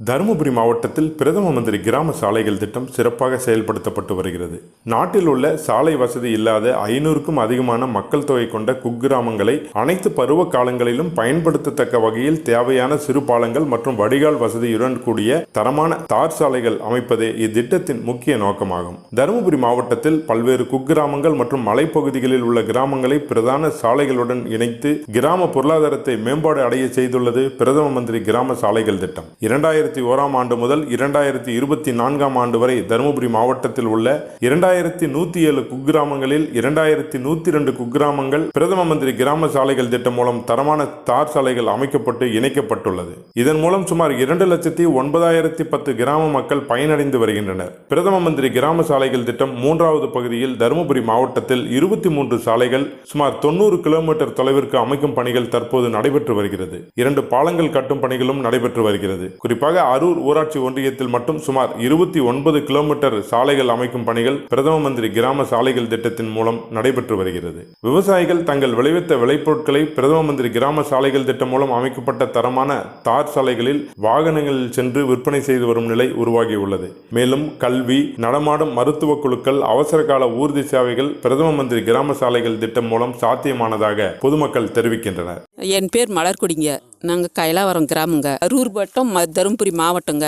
தருமபுரி மாவட்டத்தில் பிரதம மந்திரி கிராம சாலைகள் திட்டம் சிறப்பாக செயல்படுத்தப்பட்டு வருகிறது. நாட்டில் உள்ள சாலை வசதி இல்லாத ஐநூறுக்கும் அதிகமான மக்கள் தொகை கொண்ட குக்கிராமங்களை அனைத்து பருவ காலங்களிலும் பயன்படுத்தத்தக்க வகையில் தேவையான சிறு பாலங்கள் மற்றும் வடிகால் வசதியுடன் கூடிய தரமான தார் சாலைகள் அமைப்பதே இத்திட்டத்தின் முக்கிய நோக்கமாகும். தருமபுரி மாவட்டத்தில் பல்வேறு குக்கிராமங்கள் மற்றும் மலைப்பகுதிகளில் உள்ள கிராமங்களை பிரதான சாலைகளுடன் இணைத்து கிராம பொருளாதாரத்தை மேம்பாடு அடைய செய்துள்ளது பிரதம மந்திரி கிராம சாலைகள் திட்டம். இரண்டாயிரம் இரண்டாயிரத்தி ஓராம் ஆண்டு முதல் இரண்டாயிரத்தி இருபத்தி நான்காம் ஆண்டு வரை தருமபுரி மாவட்டத்தில் உள்ள இரண்டாயிரத்தி நூற்றி ஏழு குக்கிராமங்களில் இரண்டாயிரத்தி நூற்றி ரெண்டு குக்கிராமங்கள் பிரதம மந்திரி கிராம சாலைகள் திட்டம் மூலம் தரமான தார் சாலைகள் அமைக்கப்பட்டு இணைக்கப்பட்டுள்ளது. இதன் மூலம் சுமார் இரண்டு லட்சத்தி ஒன்பதாயிரத்தி பத்து கிராம மக்கள் பயனடைந்து வருகின்றனர். பிரதம மந்திரி கிராம சாலைகள் திட்டம் மூன்றாவது பகுதியில் தருமபுரி மாவட்டத்தில் இருபத்தி மூன்று சாலைகள் சுமார் தொண்ணூறு கிலோமீட்டர் தொலைவிற்கு அமைக்கும் பணிகள் தற்போது நடைபெற்று வருகிறது. இரண்டு பாலங்கள் கட்டும் பணிகளும் நடைபெற்று வருகிறது. குறிப்பாக அரூர் ஊராட்சி ஒன்றியத்தில் மட்டும் சுமார் இருபத்தி ஒன்பது கிலோமீட்டர் சாலைகள் அமைக்கும் பணிகள் பிரதம மந்திரி கிராம சாலைகள் திட்டத்தின் மூலம் நடைபெற்று வருகிறது. விவசாயிகள் தங்கள் விளைவித்த விளைபொருட்களை பிரதம மந்திரி கிராம சாலைகள் திட்டம் மூலம் அமைக்கப்பட்ட தரமான தார் சாலைகளில் வாகனங்களில் சென்று விற்பனை செய்து வரும் நிலை உருவாகியுள்ளது. மேலும் கல்வி நடமாடும் மருத்துவ குழுக்கள் அவசர கால ஊர்தி சேவைகள் பிரதம மந்திரி கிராம சாலைகள் திட்டம் மூலம் சாத்தியமானதாக பொதுமக்கள் தெரிவிக்கின்றனர். என் பேர் மலர்குடிங்க. நாங்கள் கைலாவரம் கிராமங்க. அரூர் வட்டம் ம தருமபுரி மாவட்டங்க.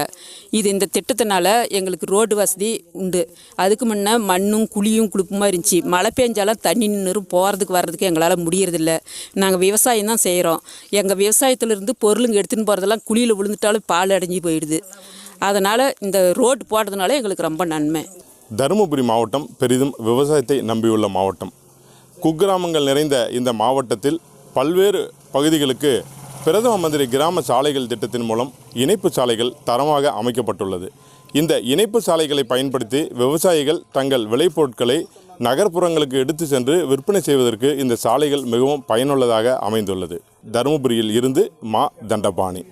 இது இந்த திட்டத்தினால எங்களுக்கு ரோடு வசதி உண்டு. அதுக்கு முன்னே மண்ணும் குழியும் குழுப்புமா இருந்துச்சு. மழை பெஞ்சாலும் தண்ணி நின்று போகிறதுக்கு வர்றதுக்கு எங்களால் முடியறதில்ல. நாங்கள் விவசாயம் தான் செய்கிறோம் எங்கள் விவசாயத்திலிருந்து பொருளுங்க எடுத்துன்னு போகிறதெல்லாம் குழியில் விழுந்துட்டாலும் பால் அடைஞ்சு போயிடுது. அதனால் இந்த ரோடு போடுறதுனால எங்களுக்கு ரொம்ப நன்மை. தருமபுரி மாவட்டம் பெரிதும் விவசாயத்தை நம்பியுள்ள மாவட்டம். குக்கிராமங்கள் நிறைந்த இந்த மாவட்டத்தில் பல்வேறு பகுதிகளுக்கு பிரதம மந்திரி கிராம சாலைகள் திட்டத்தின் மூலம் இணைப்பு சாலைகள் தரமாக அமைக்கப்பட்டுள்ளது. இந்த இணைப்பு சாலைகளை பயன்படுத்தி விவசாயிகள் தங்கள் விளைபொருட்களை நகர்ப்புறங்களுக்கு எடுத்து சென்று விற்பனை செய்வதற்கு இந்த சாலைகள் மிகவும் பயனுள்ளதாக அமைந்துள்ளது. தருமபுரியில் இருந்து மா. தண்டபாணி.